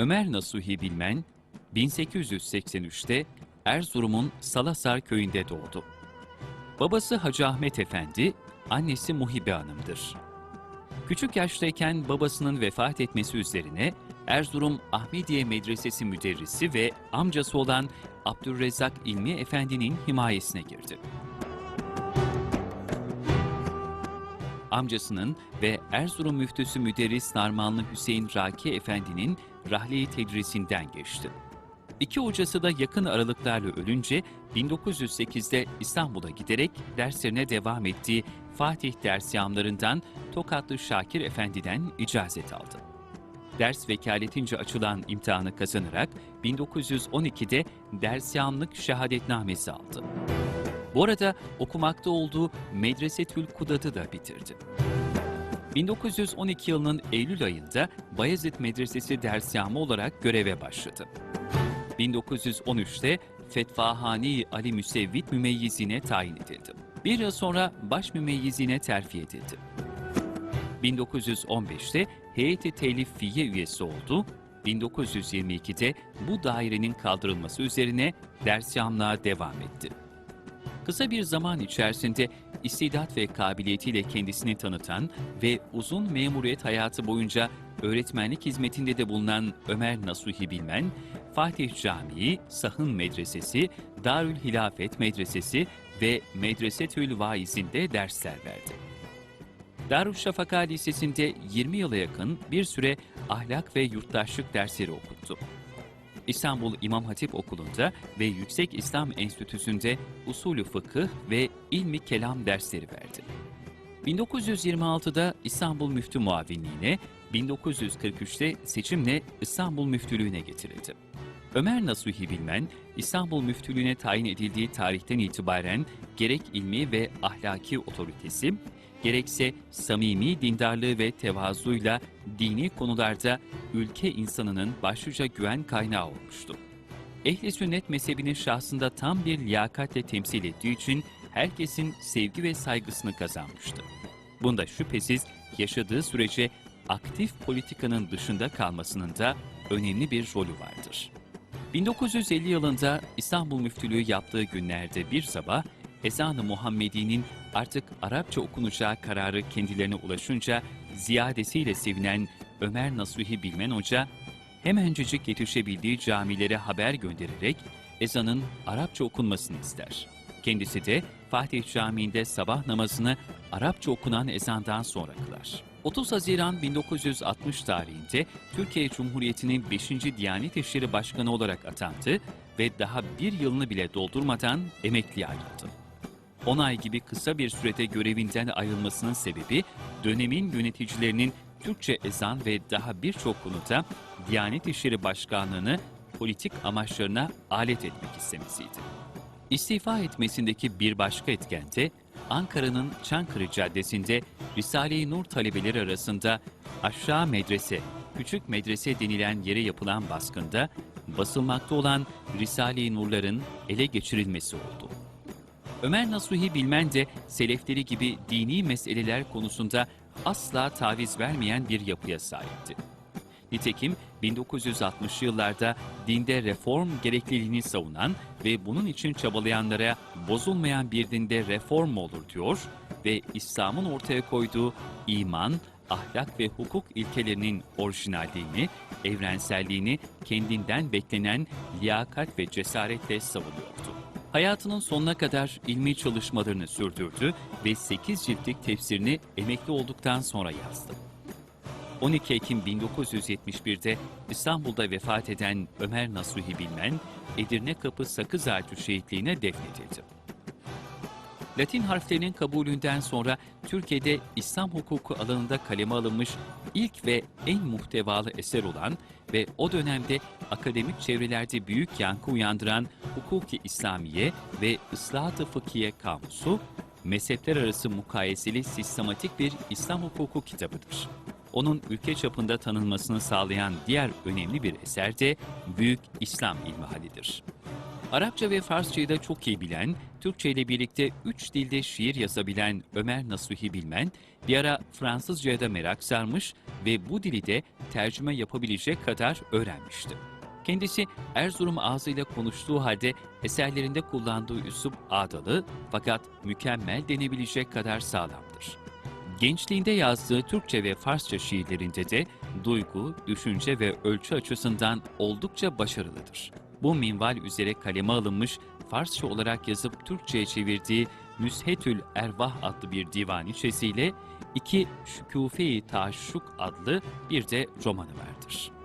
Ömer Nasuhi Bilmen 1883'te Erzurum'un Salasar köyünde doğdu. Babası Hacı Ahmet Efendi, annesi Muhibe Hanım'dır. Küçük yaştayken babasının vefat etmesi üzerine Erzurum Ahmediye Medresesi müderrisi ve amcası olan Abdülrezzak İlmi Efendi'nin himayesine girdi. Amcasının ve Erzurum müftüsü müderris Narmanlı Hüseyin Raki Efendi'nin rahleyi tedrisinden geçti. İki hocası da yakın aralıklarla ölünce 1908'de İstanbul'a giderek derslerine devam ettiği Fatih dersyanlarından Tokatlı Şakir Efendi'den icazet aldı. Ders vekaletince açılan imtihanı kazanarak 1912'de dersyanlık şehadetnamesi aldı. Bu arada okumakta olduğu Medresetül Kudad'ı da bitirdi. 1912 yılının Eylül ayında Bayezid Medresesi dersyamı olarak göreve başladı. 1913'te Fetvahani Ali Müsevvit Mümeyyizine tayin edildi. Bir yıl sonra baş mümeyyizine terfi edildi. 1915'te Heyeti Telif Fiye üyesi oldu. 1922'de bu dairenin kaldırılması üzerine dersyamlığa devam etti. Kısa bir zaman içerisinde istidat ve kabiliyetiyle kendisini tanıtan ve uzun memuriyet hayatı boyunca öğretmenlik hizmetinde de bulunan Ömer Nasuhi Bilmen, Fatih Camii, Sahın Medresesi, Darül Hilafet Medresesi ve Medresetül Vaiz'inde dersler verdi. Darüşşafaka Lisesi'nde 20 yıla yakın bir süre ahlak ve yurttaşlık dersleri okuttu. İstanbul İmam Hatip Okulu'nda ve Yüksek İslam Enstitüsü'nde usulü fıkıh ve ilmi kelam dersleri verdi. 1926'da İstanbul Müftü Muavinliğine, 1943'te seçimle İstanbul Müftülüğüne getirildi. Ömer Nasuhi Bilmen, İstanbul Müftülüğüne tayin edildiği tarihten itibaren gerek ilmi ve ahlaki otoritesi, gerekse samimi dindarlığı ve tevazuyla dini konularda ülke insanının başlıca güven kaynağı olmuştu. Ehli sünnet mezhebinin şahsında tam bir liyakatle temsil ettiği için herkesin sevgi ve saygısını kazanmıştı. Bunda şüphesiz yaşadığı sürece aktif politikanın dışında kalmasının da önemli bir rolü vardır. 1950 yılında İstanbul Müftülüğü yaptığı günlerde bir sabah ezan-ı Muhammedi'nin artık Arapça okunacağı kararı kendilerine ulaşınca ziyadesiyle sevinen Ömer Nasuhi Bilmen Hoca hemencecik yetişebildiği camilere haber göndererek ezanın Arapça okunmasını ister. Kendisi de Fatih Camii'nde sabah namazını Arapça okunan ezandan sonra kılar. 30 Haziran 1960 tarihinde Türkiye Cumhuriyeti'nin 5. Diyanet İşleri Başkanı olarak atandı ve daha bir yılını bile doldurmadan emekliye ayrıldı. 10 ay gibi kısa bir sürede görevinden ayrılmasının sebebi dönemin yöneticilerinin Türkçe ezan ve daha birçok konuda Diyanet İşleri Başkanlığı'nı politik amaçlarına alet etmek istemesiydi. İstifa etmesindeki bir başka etken de Ankara'nın Çankırı Caddesi'nde Risale-i Nur talebeleri arasında aşağı medrese, küçük medrese denilen yere yapılan baskında basılmakta olan Risale-i Nurların ele geçirilmesi oldu. Ömer Nasuhi Bilmen de selefleri gibi dini meseleler konusunda asla taviz vermeyen bir yapıya sahipti. Nitekim 1960'lı yıllarda dinde reform gerekliliğini savunan ve bunun için çabalayanlara bozulmayan bir dinde reform olur diyor ve İslam'ın ortaya koyduğu iman, ahlak ve hukuk ilkelerinin orijinalliğini, evrenselliğini kendinden beklenen liyakat ve cesaretle savunuyordu. Hayatının sonuna kadar ilmi çalışmalarını sürdürdü ve 8 ciltlik tefsirini emekli olduktan sonra yazdı. 12 Ekim 1971'de İstanbul'da vefat eden Ömer Nasuhi Bilmen, Edirne Kapı Sakız Ağacı şehitliğine defnedildi. Latin harflerinin kabulünden sonra Türkiye'de İslam hukuku alanında kaleme alınmış ilk ve en muhtevalı eser olan ve o dönemde akademik çevrelerde büyük yankı uyandıran Hukuki İslamiye ve Islahat-ı Fıkhiye Kamusu, mezhepler arası mukayeseli sistematik bir İslam hukuku kitabıdır. Onun ülke çapında tanınmasını sağlayan diğer önemli bir eser de Büyük İslam İlmihalidir. Arapça ve Farsçayı da çok iyi bilen, Türkçe ile birlikte üç dilde şiir yazabilen Ömer Nasuhi Bilmen, bir ara Fransızcaya da merak sarmış ve bu dili de tercüme yapabilecek kadar öğrenmişti. Kendisi Erzurum ağzıyla konuştuğu halde eserlerinde kullandığı üslup ağdalı fakat mükemmel denebilecek kadar sağlamdır. Gençliğinde yazdığı Türkçe ve Farsça şiirlerinde de duygu, düşünce ve ölçü açısından oldukça başarılıdır. Bu minval üzere kaleme alınmış, Farsça olarak yazıp Türkçe'ye çevirdiği Nüshetül Ervah adlı bir divaniçesiyle iki Şükufe-i Taşşuk adlı bir de romanı vardır.